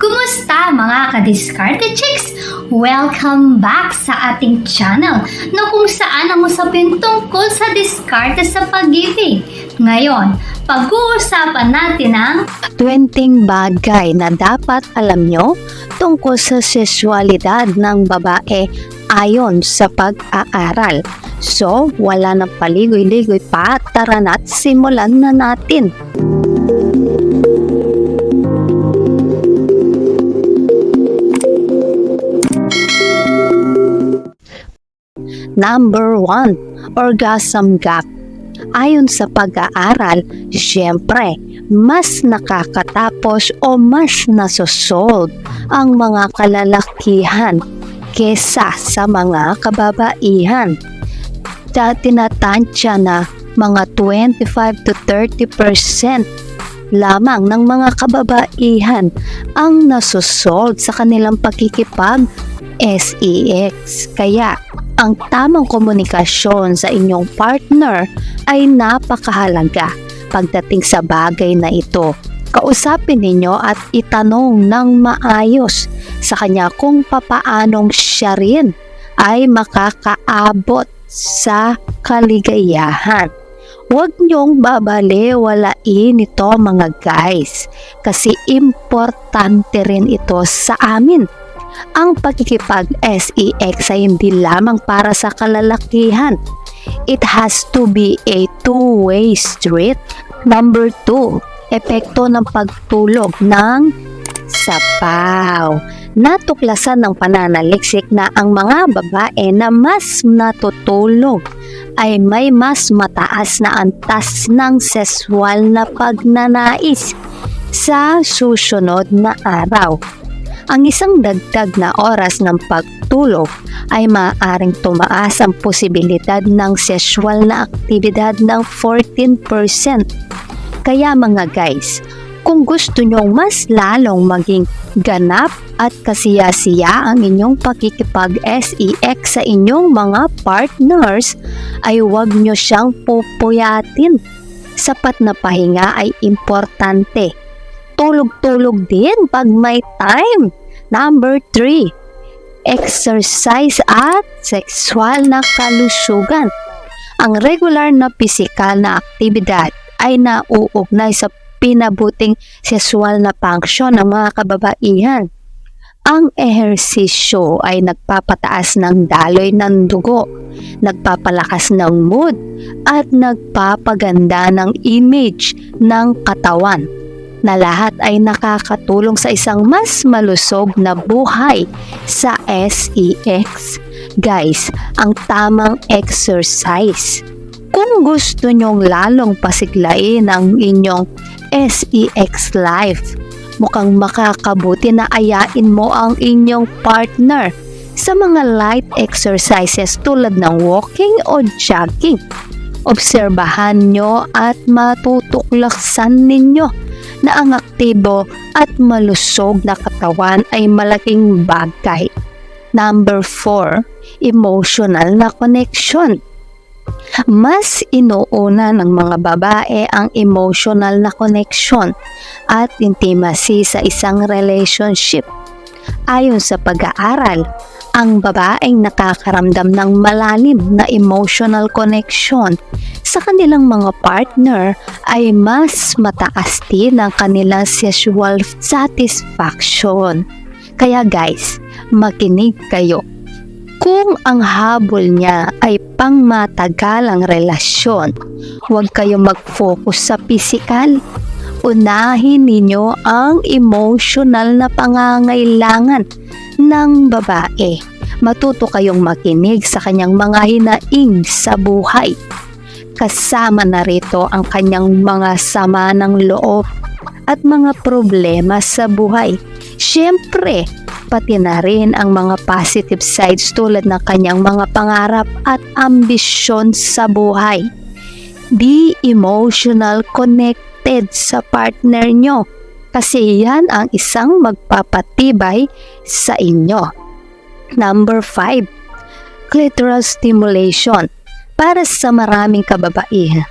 Kumusta mga ka-discarded chicks? Welcome back sa ating channel na kung saan ang usapin tungkol sa diskarte sa pag-ibig. Ngayon, pag-uusapan natin ang 20 bagay na dapat alam nyo tungkol sa sexualidad ng babae ayon sa pag-aaral. So, wala nang paligoy-ligoy pa, tara na't simulan na natin. Number 1, orgasm gap. Ayon sa pag-aaral, syempre, mas nakakatapos o mas nasosolve ang mga kalalakihan kesa sa mga kababaihan. Ta tinatansya na mga 25 to 30% lamang ng mga kababaihan ang nasosolve sa kanilang pakikipag SEX. Kaya, ang tamang komunikasyon sa inyong partner ay napakahalaga pagdating sa bagay na ito. Kausapin ninyo at itanong ng maayos sa kanya kung papaanong siya rin ay makakaabot sa kaligayahan. Huwag niyong babaliwalain ito mga guys kasi importante rin ito sa amin. Ang pagkikipag-SEX ay hindi lamang para sa kalalakihan. It has to be a two-way street. Number two, epekto ng pagtulog ng sapaw. Natuklasan ng pananaliksik na ang mga babae na mas natutulog ay may mas mataas na antas ng sexual na pagnanais sa susunod na araw. Ang isang dagdag na oras ng pagtulog ay maaaring tumaas ang posibilidad ng sexual na aktibidad ng 14%. Kaya mga guys, kung gusto nyong mas lalong maging ganap at kasiyasiya ang inyong pakikipag-SEX sa inyong mga partners, ay huwag nyo siyang pupuyatin. Sapat na pahinga ay importante. Tulog-tulog din pag may time. Number 3, exercise at sexual na kalusugan. Ang regular na pisikal na aktibidad ay nauugnay sa pinabuting sexual na function ng mga kababaihan. Ang ehersisyo ay nagpapataas ng daloy ng dugo, nagpapalakas ng mood, at nagpapaganda ng image ng katawan na lahat ay nakakatulong sa isang mas malusog na buhay sa SEX. Guys, ang tamang exercise. Kung gusto nyong lalong pasiglain ang inyong SEX life, mukhang makakabuti na ayain mo ang inyong partner sa mga light exercises tulad ng walking o jogging. Obserbahan nyo at matutuklasan ninyo na ang aktibo at malusog na katawan ay malaking bagay. Number 4, emotional na connection. Mas inuuna ng mga babae ang emotional na connection at intimacy sa isang relationship. Ayon sa pag-aaral, ang babaeng nakakaramdam ng malalim na emotional connection sa kanilang mga partner ay mas mataas din ang kanilang sexual satisfaction. Kaya guys, makinig kayo. Kung ang habol niya ay pangmatagalang relasyon, huwag kayo mag-focus sa physical. Unahin ninyo ang emotional na pangangailangan ng babae. Matuto kayong makinig sa kanyang mga hinaing sa buhay. Kasama na rito ang kanyang mga sama ng loob at mga problema sa buhay. Siyempre, pati na rin ang mga positive sides tulad ng kanyang mga pangarap at ambisyon sa buhay. Be emotional connected sa partner nyo kasi yan ang isang magpapatibay sa inyo. Number 5. Clitoral stimulation. Para sa maraming kababaihan,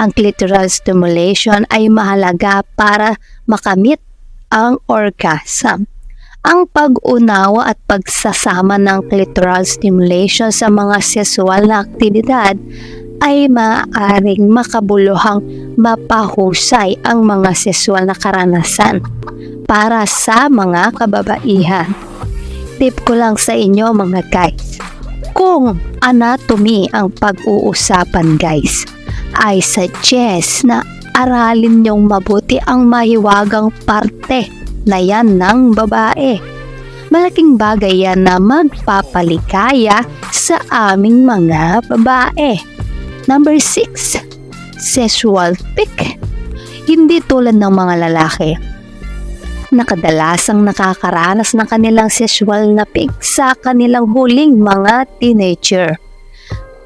ang clitoral stimulation ay mahalaga para makamit ang orgasm. Ang pag-unawa at pagsasama ng clitoral stimulation sa mga sexual na aktibidad ay maaaring makabuluhang mapahusay ang mga sexual na karanasan para sa mga kababaihan. Tip ko lang sa inyo mga guys, kung anatomy ang pag-uusapan guys, I suggest na aralin niyong mabuti ang mahiwagang parte na yan ng babae. Malaking bagay yan na magpapalikaya sa aming mga babae. Number 6. Sexual pick. Hindi tulad ng mga lalaki nakadalasang nakakaranas ng kanilang sexual na pick sa kanilang huling mga teenager.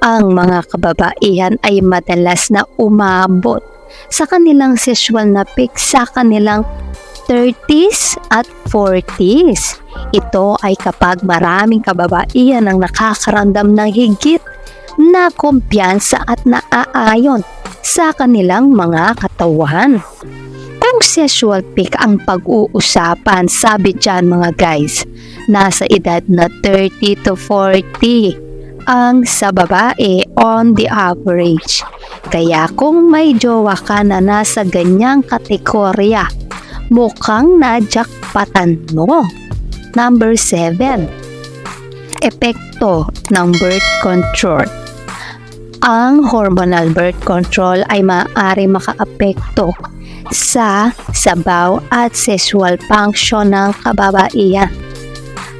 Ang mga kababaihan ay madalas na umabot sa kanilang sexual na peak sa kanilang 30s at 40s. Ito ay kapag maraming kababaihan ang nakakaramdam ng higit na kumpiyansa at naaayon sa kanilang mga katawan. Kung sexual peak ang pag-uusapan, sabi dyan mga guys, nasa edad na 30 to 40 ang sa babae on the average. Kaya kung may jowa ka na nasa ganyang kategorya, mukhang najakpatan mo. Number 7. Epekto ng birth control. Ang hormonal birth control ay maaari makaapekto sa sabaw at sexual function ng kababaihan.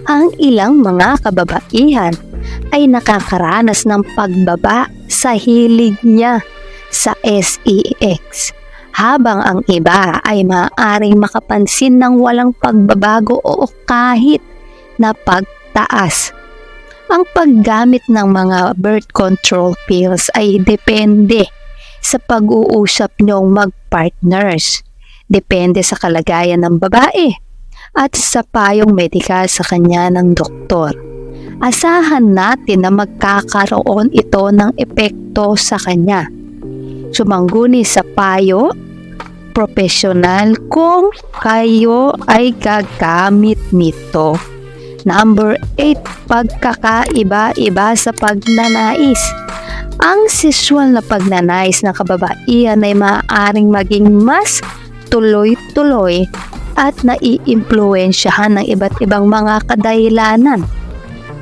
Ang ilang mga kababaihan ay nakakaranas ng pagbaba sa hilig niya sa SEX habang ang iba ay maaaring makapansin ng walang pagbabago o kahit na pagtaas. Ang paggamit ng mga birth control pills ay depende sa pag-uusap niyong mag-partners. Depende sa kalagayan ng babae at sa payong medikal sa kanya ng doktor. Asahan natin na magkakaroon ito ng epekto sa kanya. Sumangguni sa payo, profesional kung kayo ay gagamit nito. Number 8, pagkakaiba-iba sa pagnanais. Ang sexual na pagnanais ng kababaihan ay maaaring maging mas tuloy-tuloy at naiimpluensyahan ng iba't ibang mga kadahilanan.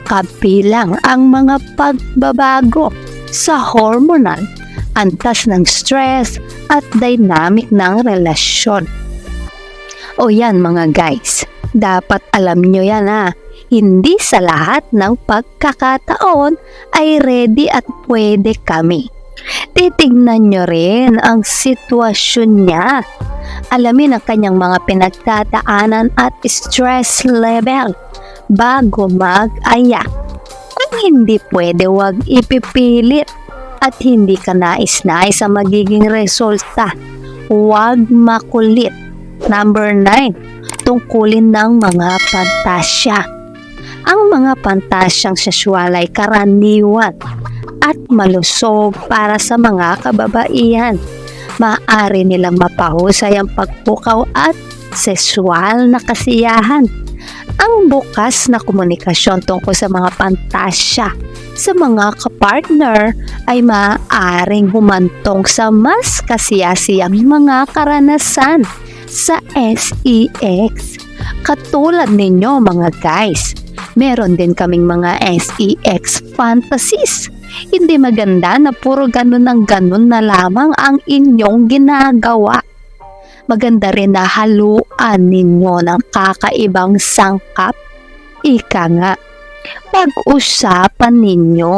Kabilang ang mga pagbabago sa hormonal, antas ng stress at dynamic ng relasyon. O yan mga guys, dapat alam nyo yan ha hindi sa lahat ng pagkakataon ay ready at pwede kami. Titignan nyo rin ang sitwasyon niya. Alamin ang kanyang mga pinagdadaanan at stress level bago mag-aya. Kung hindi pwede, wag ipipilit at hindi ka nais-nais sa magiging resulta. Huwag makulit. Number 9. Tungkulin ng mga pantasya. Ang mga pantasyang sexual ay karaniwan at malusog para sa mga kababaihan. Maaari nilang mapahusay ang pagpukaw at sexual na kasiyahan. Ang bukas na komunikasyon tungkol sa mga pantasya sa mga kapartner ay maaaring humantong sa mas kasiyasiyang mga karanasan sa SEX. Katulad ninyo mga guys, Meron din kaming mga SEX fantasies. Hindi maganda na puro ganun ng ganun na lamang ang inyong ginagawa. Maganda rin na haluan ninyo ng kakaibang sangkap. Ika nga, pag-usapan ninyo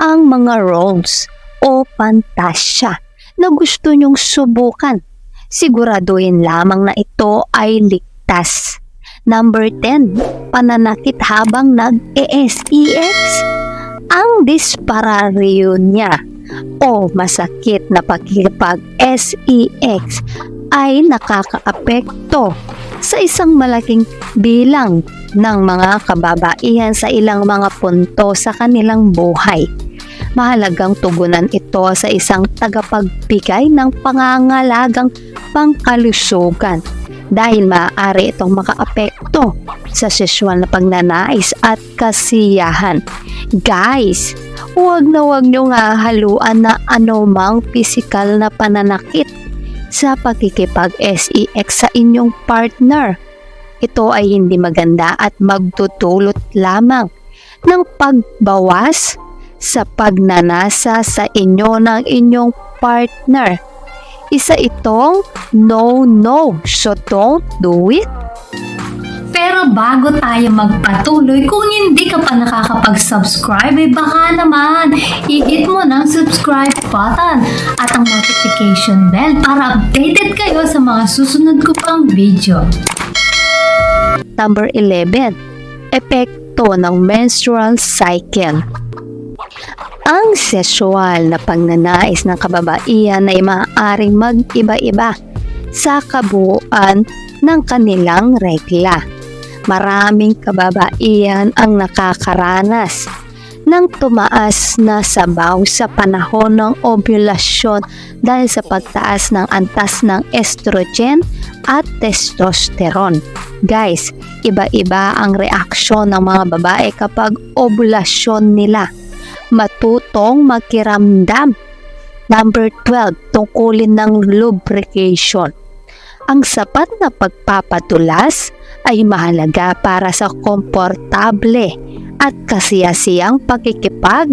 ang mga roles o pantasya na gusto nyong subukan. Siguraduhin lamang na ito ay ligtas Number 10, pananakit habang nag-ESEX. Ang dispararyo niya o masakit na pagkikipag-SEX ay nakakaapekto sa isang malaking bilang ng mga kababaihan sa ilang mga punto sa kanilang buhay. Mahalagang tugunan ito sa isang tagapagbigay ng pangangalagang pangkalusugan dahil maaari itong makaapekto sa sexual na pagnanais at kasiyahan. Guys, huwag na huwag nyo nga haluan na anumang physical na pananakit sa pakikipag-SEX sa inyong partner. Ito ay hindi maganda at magtutulot lamang ng pagbawas sa pagnanasa sa inyo ng inyong partner. Isa itong no-no, so don't do it. Pero bago tayo magpatuloy, kung hindi ka pa nakakapag-subscribe, eh baka naman i-hit mo ng subscribe button at ang notification bell para updated kayo sa mga susunod ko pang video. Number 11. Epekto ng menstrual cycle. Ang sexual na pagnanais ng kababaihan ay maaaring mag-iba-iba sa kabuuan ng kanilang regla. Maraming kababaihan ang nakakaranas ng tumaas na sabaw sa panahon ng ovulasyon dahil sa pagtaas ng antas ng estrogen at testosterone. Guys, iba-iba ang reaksyon ng mga babae kapag ovulasyon nila. Matutong makiramdam. Number 12, tungkulin ng lubrication. Ang sapat na pagpapatulas ay mahalaga para sa komportable at kasiyasiyang pakikipag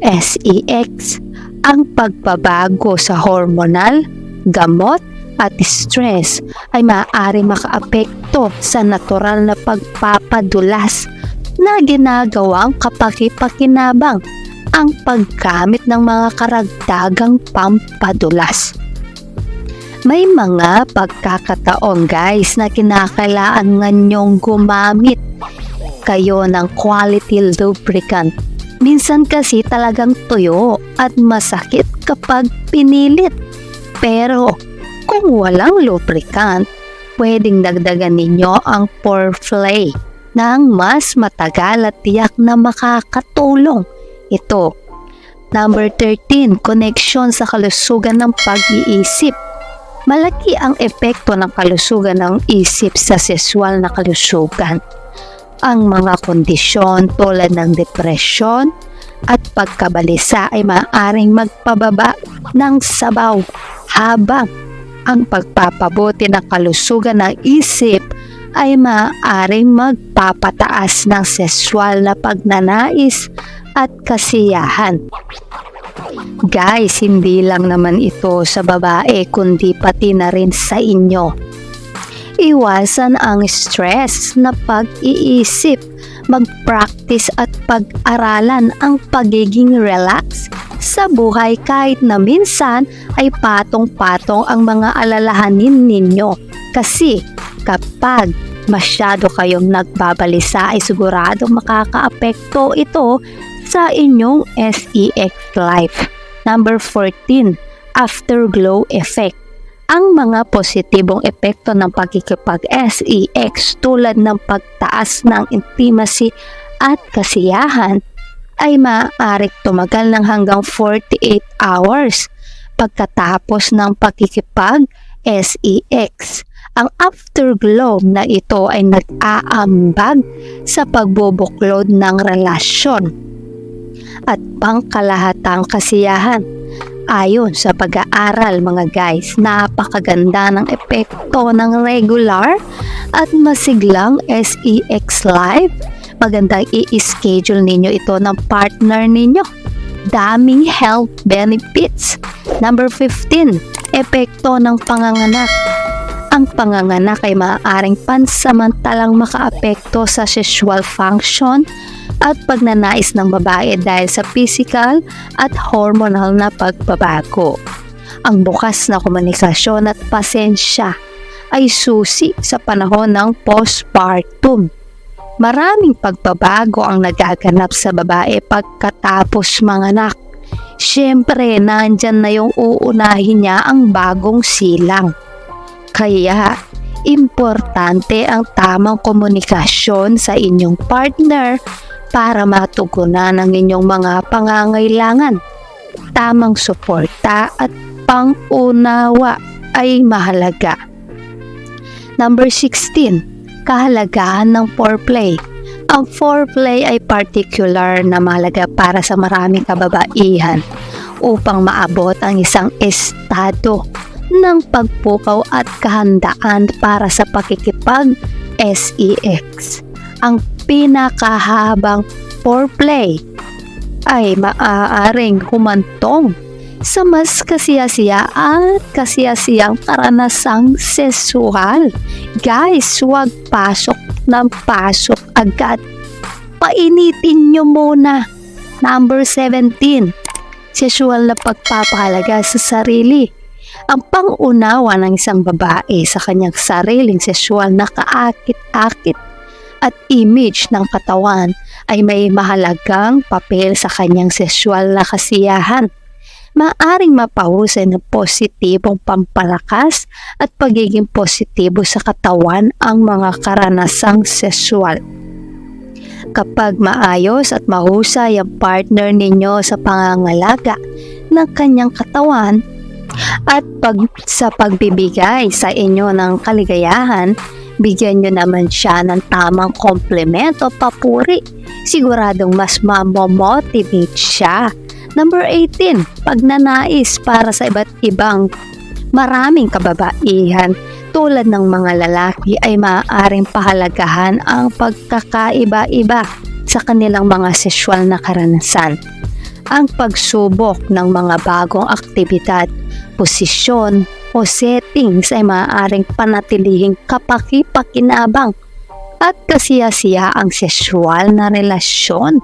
SEX. Ang pagbabago sa hormonal, gamot at stress ay maaari makaapekto sa natural na pagpapadulas na ginagawang kapakipakinabang ang paggamit ng mga karagdagang pampadulas. May mga pagkakataon guys na kinakailangan nyong gumamit kayo ng quality lubricant. Minsan kasi talagang tuyo at masakit kapag pinilit. Pero kung walang lubricant, pwedeng dagdagan ninyo ang foreplay ng mas matagal at tiyak na makakatulong. Ito. Number 13, connection sa kalusugan ng pag-iisip. Malaki ang epekto ng kalusugan ng isip sa sexual na kalusugan. Ang mga kondisyon tulad ng depresyon at pagkabalisa ay maaaring magpababa ng sabaw habang ang pagpapabuti ng kalusugan ng isip ay maaaring magpapataas ng sexual na pagnanais at kasiyahan. Guys, hindi lang naman ito sa babae kundi pati na rin sa inyo. Iwasan ang stress na pag-iisip, mag-practice at pag-aralan ang pagiging relax sa buhay kahit na minsan ay patong-patong ang mga alalahanin ninyo. Kasi kapag masyado kayong nagbabalisa ay siguradong makakaapekto ito sa inyong SEX life. Number 14, afterglow effect. Ang mga positibong epekto ng pagkikipag-SEX tulad ng pagtaas ng intimacy at kasiyahan ay maaari tumagal ng hanggang 48 hours pagkatapos ng pakikipag-SEX. Ang afterglow na ito ay nag-aambag sa pagbubuklod ng relasyon at pangkalahatang kasiyahan. Ayon sa pag-aaral mga guys, napakaganda ng epekto ng regular at masiglang SEX live. Magandang i-schedule ninyo ito ng partner ninyo. Daming health benefits. Number 15, epekto ng panganganak. Ang panganganak ay maaaring pansamantalang makaapekto sa sexual function at pagnanais ng babae dahil sa physical at hormonal na pagbabago. Ang bukas na komunikasyon at pasensya ay susi sa panahon ng postpartum. Maraming pagbabago ang nagaganap sa babae pagkatapos manganak. Siyempre, nandyan na yung uunahin niya ang bagong silang. Kaya, importante ang tamang komunikasyon sa inyong partner para matugunan ang inyong mga pangangailangan. Tamang suporta at pangunawa ay mahalaga. Number 16, kahalagahan ng foreplay. Ang foreplay ay particular na mahalaga para sa maraming kababaihan upang maabot ang isang estado ng pagpukaw at kahandaan para sa pakikipag SEX. Ang pinakahabang foreplay ay maaaring humantong sa mas kasiyasiya at kasiyasiyang karanasang sexual. Guys, huwag pasok ng pasok agad. Painitin nyo muna. Number 17. Sexual na pagpapahalaga sa sarili. Ang pangunawa ng isang babae sa kanyang sariling sexual na kaakit-akit at image ng katawan ay may mahalagang papel sa kanyang sexual na kasiyahan maaring mapahusay ng positibong pampalakas at pagiging positibo sa katawan ang mga karanasang sexual. Kapag maayos at mahusay ang partner ninyo sa pangangalaga ng kanyang katawan at pag, sa pagbibigay sa inyo ng kaligayahan, bigyan nyo naman siya ng tamang komplement o papuri. Siguradong mas mamomotivate siya Number 18, pagnanais para sa iba't ibang maraming kababaihan tulad ng mga lalaki ay maaaring pahalagahan ang pagkakaiba-iba sa kanilang mga sexual na karanasan. Ang pagsubok ng mga bagong aktibidad, posisyon o settings ay maaaring panatilihing kapakipakinabang at kasiyasiya ang sexual na relasyon.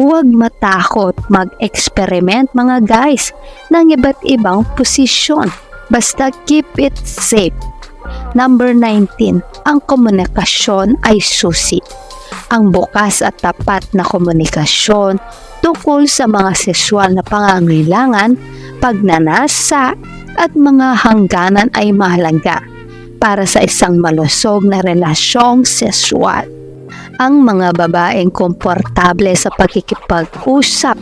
Huwag matakot mag-experiment mga guys ng iba't ibang posisyon. Basta keep it safe. Number 19, ang komunikasyon ay susi. Ang bukas at tapat na komunikasyon tungkol sa mga sexual na pangangailangan, pagnanasa at mga hangganan ay mahalaga para sa isang malusog na relasyong sexual ang mga babaeng komportable sa pagkikipag-usap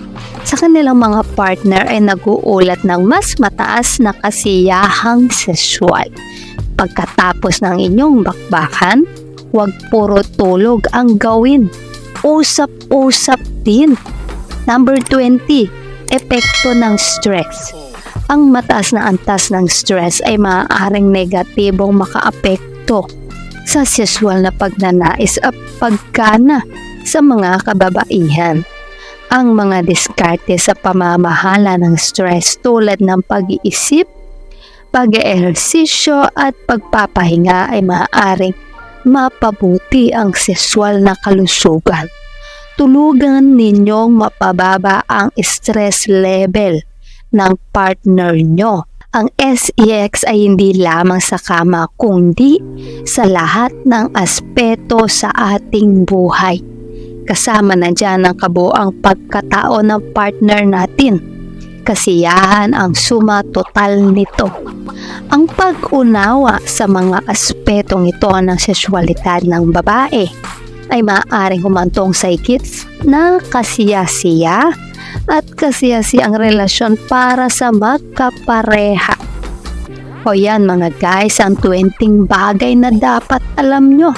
sa kanilang mga partner ay naguulat ng mas mataas na kasiyahang sexual. Pagkatapos ng inyong bakbakan, huwag puro tulog ang gawin. Usap-usap din. Number 20, epekto ng stress. Ang mataas na antas ng stress ay maaaring negatibong makaapekto sa sexual na pagnanais at pagkana sa mga kababaihan. Ang mga diskarte sa pamamahala ng stress tulad ng pag-iisip, pag-ehersisyo at pagpapahinga ay maaaring mapabuti ang sexual na kalusugan. Tulugan ninyong mapababa ang stress level ng partner nyo ang SEX ay hindi lamang sa kama kundi sa lahat ng aspeto sa ating buhay. Kasama na dyan ang kabuang pagkatao ng partner natin. Kasiyahan ang suma total nito. Ang pag-unawa sa mga aspetong ito ng sexualidad ng babae ay maaaring humantong sa higit na kasiyasiya at kasiyasi ang relasyon para sa magkapareha. O yan mga guys, ang 20 bagay na dapat alam nyo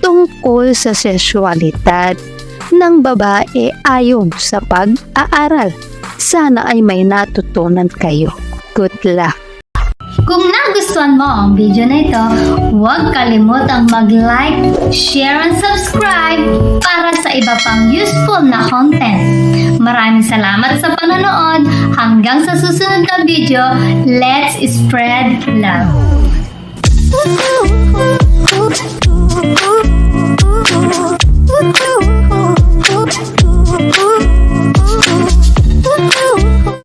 tungkol sa sexualidad ng babae ayon sa pag-aaral. Sana ay may natutunan kayo. Good luck! Kung nagustuhan mo ang video na ito, huwag kalimutang mag-like, share, and subscribe para sa iba pang useful na content. Maraming salamat sa panonood. Hanggang sa susunod na video, let's spread love. Ooh, ooh, ooh, ooh, ooh, ooh, ooh.